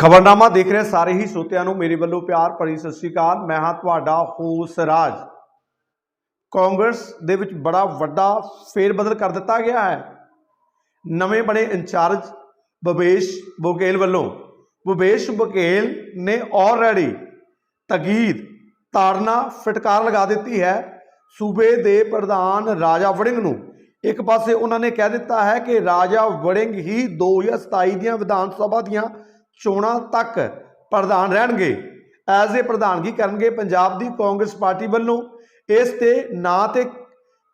ਖਬਰਨਾਮਾ ਦੇਖ ਰਹੇ ਸਾਰੇ ਹੀ ਸਰੋਤਿਆਂ ਨੂੰ ਮੇਰੇ ਵੱਲੋਂ ਪਿਆਰ ਭਰੀ ਸਤਿ ਸ਼੍ਰੀ ਅਕਾਲ। ਮੈਂ ਹਾਂ ਤੁਹਾਡਾ ਹੋਸ ਰਾਜ। ਕਾਂਗਰਸ ਦੇ ਵਿੱਚ ਬੜਾ ਵੱਡਾ ਫੇਰ ਬਦਲ ਕਰ ਦਿੱਤਾ ਗਿਆ ਹੈ। ਨਵੇਂ ਬਣੇ ਇੰਚਾਰਜ ਭਵੇਸ਼ ਬੋਗੇਲ ਵੱਲੋਂ। ਭਵੇਸ਼ ਬੋਗੇਲ ਨੇ ਆਲਰੇਡੀ ਤਗੀਦ, ਤਾੜਨਾ, ਫਟਕਾਰ ਲਗਾ ਦਿੱਤੀ ਹੈ ਸੂਬੇ ਦੇ ਪ੍ਰਧਾਨ ਰਾਜਾ ਵੜਿੰਗ ਨੂੰ। ਇੱਕ ਪਾਸੇ ਉਹਨਾਂ ਨੇ ਕਹਿ ਦਿੱਤਾ ਹੈ ਕਿ ਰਾਜਾ ਵੜਿੰਗ ਹੀ 2027 ਦੀਆਂ ਵਿਧਾਨ ਸਭਾ ਦੀਆਂ ਚੋਣਾਂ ਤੱਕ ਪ੍ਰਧਾਨ ਰਹਿਣਗੇ। ਐਜ਼ ਏ ਪ੍ਰਧਾਨਗੀ ਕਰਨਗੇ, ਪੰਜਾਬ ਦੀ ਕਾਂਗਰਸ ਪਾਰਟੀ ਵੱਲੋਂ। ਇਸ ਤੇ ਨਾ ਤੇ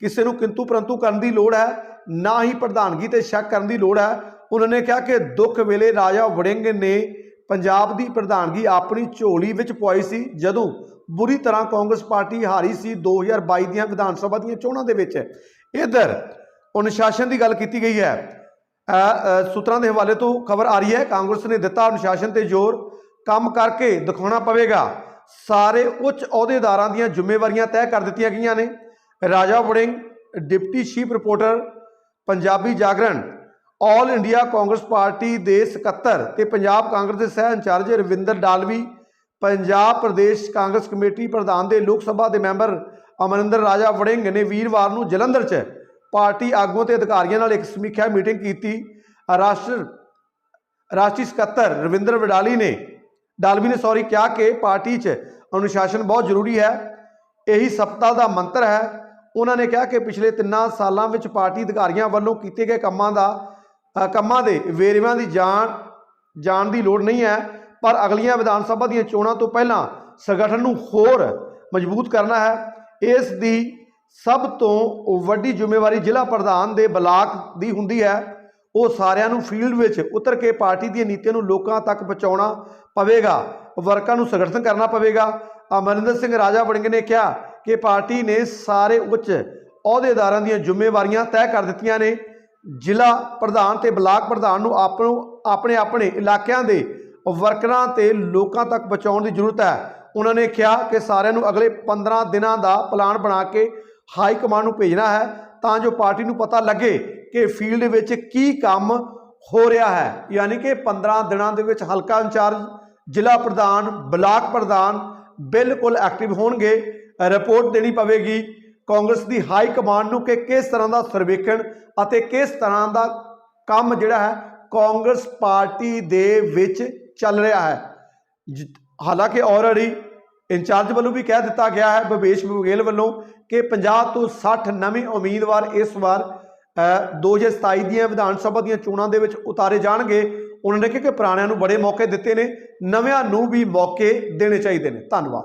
ਕਿਸੇ ਨੂੰ ਕਿੰਤੂ ਪਰੰਤੂ ਕਰਨ ਦੀ ਲੋੜ ਹੈ, ਨਾ ਹੀ ਪ੍ਰਧਾਨਗੀ ਤੇ ਸ਼ੱਕ ਕਰਨ ਦੀ ਲੋੜ ਹੈ। ਉਹਨਾਂ ਨੇ ਕਿਹਾ ਕਿ ਦੁੱਖ ਵੇਲੇ ਰਾਜਾ ਵੜਿੰਗ ਨੇ ਪੰਜਾਬ ਦੀ ਪ੍ਰਧਾਨਗੀ ਆਪਣੀ ਝੋਲੀ ਵਿੱਚ ਪਵਾਈ ਸੀ, ਜਦੋਂ ਬੁਰੀ ਤਰ੍ਹਾਂ ਕਾਂਗਰਸ ਪਾਰਟੀ ਹਾਰੀ ਸੀ 2022 ਦੀਆਂ ਵਿਧਾਨ ਸਭਾ ਦੀਆਂ ਚੋਣਾਂ ਦੇ ਵਿੱਚ। ਇਧਰ, ਅਨੁਸ਼ਾਸਨ ਦੀ ਗੱਲ ਕੀਤੀ ਗਈ ਹੈ। ਸੂਤਰਾਂ ਦੇ ਹਵਾਲੇ ਤੋਂ ਖਬਰ ਆ ਰਹੀ ਹੈ, ਕਾਂਗਰਸ ਨੇ ਦਿੱਤਾ ਅਨੁਸ਼ਾਸਨ ਤੇ ਜ਼ੋਰ। ਕੰਮ ਕਰਕੇ ਦਿਖਾਉਣਾ ਪਵੇਗਾ। ਸਾਰੇ ਉੱਚ ਅਹੁਦੇਦਾਰਾਂ ਦੀਆਂ ਜ਼ਿੰਮੇਵਾਰੀਆਂ ਤੈਅ ਕਰ ਦਿੱਤੀਆਂ ਗਈਆਂ ਨੇ। Raja Warring, deputy chief reporter, Punjabi Jagran, all India Congress party ਦੇ ਸਕੱਤਰ ਤੇ ਪੰਜਾਬ ਕਾਂਗਰਸ ਦੇ ਸਹਿ in charge Ravinder Dalvi, Punjab Pradesh Congress committee ਪ੍ਰਧਾਨ ਦੇ ਲੋਕ ਸਭਾ ਦੇ ਮੈਂਬਰ ਅਮਰਿੰਦਰ ਰਾਜਾ ਵੜਿੰਗ ਨੇ ਵੀਰਵਾਰ ਨੂੰ ਜਲੰਧਰ 'ਚ ਪਾਰਟੀ ਆਗੂਆਂ ਤੇ ਅਧਿਕਾਰੀਆਂ ਨਾਲ ਇੱਕ ਸਮੀਖਿਆ ਮੀਟਿੰਗ ਕੀਤੀ। ਰਾਸ਼ਟਰ ਰਾਸ਼ਟਰੀ ਸਕੱਤਰ ਰਵਿੰਦਰ ਵਡਾਲੀ ਨੇ ਡਾਲਵੀ ਨੇ ਸੌਰੀ ਕਿਹਾ ਕਿ ਪਾਰਟੀ 'ਚ ਅਨੁਸ਼ਾਸਨ ਬਹੁਤ ਜ਼ਰੂਰੀ ਹੈ। ਇਹੀ ਸਪਤਾ ਦਾ ਮੰਤਰ ਹੈ। ਉਹਨਾਂ ਨੇ ਕਿਹਾ ਕਿ ਪਿਛਲੇ ਤਿੰਨਾਂ ਸਾਲਾਂ ਵਿੱਚ ਪਾਰਟੀ ਅਧਿਕਾਰੀਆਂ ਵੱਲੋਂ ਕੀਤੇ ਗਏ ਕੰਮਾਂ ਦਾ ਕੰਮਾਂ ਦੇ ਵੇਰਵਿਆਂ ਦੀ ਜਾਣ ਜਾਣ ਦੀ ਲੋੜ ਨਹੀਂ ਹੈ। ਪਰ ਅਗਲੀਆਂ ਵਿਧਾਨ ਸਭਾ ਦੀਆਂ ਚੋਣਾਂ ਤੋਂ ਪਹਿਲਾਂ ਸੰਗਠਨ ਨੂੰ ਹੋਰ ਮਜ਼ਬੂਤ ਕਰਨਾ ਹੈ। ਇਸ ਦੀ ਸਭ ਤੋਂ ਵੱਡੀ ਜ਼ਿੰਮੇਵਾਰੀ ਜ਼ਿਲ੍ਹਾ ਪ੍ਰਧਾਨ ਦੇ ਬਲਾਕ ਦੀ ਹੁੰਦੀ ਹੈ। ਉਹ ਸਾਰਿਆਂ ਨੂੰ ਫੀਲਡ ਵਿੱਚ ਉਤਰ ਕੇ ਪਾਰਟੀ ਦੀਆਂ ਨੀਤੀਆਂ ਨੂੰ ਲੋਕਾਂ ਤੱਕ ਪਹੁੰਚਾਉਣਾ ਪਵੇਗਾ। ਵਰਕਰਾਂ ਨੂੰ ਸੰਗਠਨ ਕਰਨਾ ਪਵੇਗਾ। ਅਮਰਿੰਦਰ ਸਿੰਘ ਰਾਜਾ ਵੜਿੰਗ ਨੇ ਕਿਹਾ ਕਿ ਪਾਰਟੀ ਨੇ ਸਾਰੇ ਉੱਚ ਅਹੁਦੇਦਾਰਾਂ ਦੀਆਂ ਜ਼ਿੰਮੇਵਾਰੀਆਂ ਤੈਅ ਕਰ ਦਿੱਤੀਆਂ ਨੇ। ਜ਼ਿਲ੍ਹਾ ਪ੍ਰਧਾਨ ਤੇ ਬਲਾਕ ਪ੍ਰਧਾਨ ਨੂੰ ਆਪਣੋ, ਆਪਣੇ ਆਪਣੇ ਇਲਾਕਿਆਂ ਦੇ ਵਰਕਰਾਂ ਤੇ ਲੋਕਾਂ ਤੱਕ ਪਹੁੰਚਾਉਣ ਦੀ ਜ਼ਰੂਰਤ ਹੈ। ਉਹਨਾਂ ਨੇ ਕਿਹਾ ਕਿ ਸਾਰਿਆਂ ਨੂੰ ਅਗਲੇ 15 ਦਿਨਾਂ ਦਾ ਪਲਾਨ ਬਣਾ ਕੇ ਹਾਈ ਕਮਾਂਡ ਨੂੰ ਭੇਜਣਾ ਹੈ ਤਾਂ ਜੋ ਪਾਰਟੀ ਨੂੰ ਪਤਾ ਲੱਗੇ ਕਿ ਫੀਲਡ ਵਿੱਚ ਕੀ ਕੰਮ ਹੋ ਰਿਹਾ ਹੈ। ਯਾਨੀ ਕਿ 15 ਦਿਨਾਂ ਦੇ ਵਿੱਚ ਹਲਕਾ ਇੰਚਾਰਜ, ਜ਼ਿਲ੍ਹਾ ਪ੍ਰਧਾਨ, ਬਲਾਕ ਪ੍ਰਧਾਨ ਬਿਲਕੁਲ ਐਕਟਿਵ ਹੋਣਗੇ। ਰਿਪੋਰਟ ਦੇਣੀ ਪਵੇਗੀ ਕਾਂਗਰਸ ਦੀ ਹਾਈ ਕਮਾਂਡ ਨੂੰ ਕਿ ਕਿਸ ਤਰ੍ਹਾਂ ਦਾ ਸਰਵੇਖਣ ਅਤੇ ਕਿਸ ਤਰ੍ਹਾਂ ਦਾ ਕੰਮ ਜਿਹੜਾ ਹੈ ਕਾਂਗਰਸ ਪਾਰਟੀ ਦੇ ਵਿੱਚ ਚੱਲ ਰਿਹਾ ਹੈ। ਜ- ਹਾਲਾਂਕਿ ਆਲਰੇਡੀ ਇੰਚਾਰਜ ਵੱਲੋਂ ਵੀ ਕਹਿ ਦਿੱਤਾ ਗਿਆ ਹੈ ਭਵੇਸ਼ ਬਘੇਲ ਵੱਲੋਂ ਕਿ 50 ਤੋਂ 60 ਨਵੇਂ ਉਮੀਦਵਾਰ ਇਸ ਵਾਰ ਅ, 2027 ਦੀਆਂ ਵਿਧਾਨ ਸਭਾ ਦੀਆਂ ਚੋਣਾਂ ਦੇ ਵਿੱਚ ਉਤਾਰੇ ਜਾਣਗੇ। ਉਹਨਾਂ ਨੇ ਕਿਹਾ ਕਿ ਪੁਰਾਣਿਆਂ ਨੂੰ ਬੜੇ ਮੌਕੇ ਦਿੱਤੇ ਨੇ ਨਵਿਆਂ ਨੂੰ ਵੀ ਮੌਕੇ ਦੇਣੇ ਚਾਹੀਦੇ ਨੇ। ਧੰਨਵਾਦ।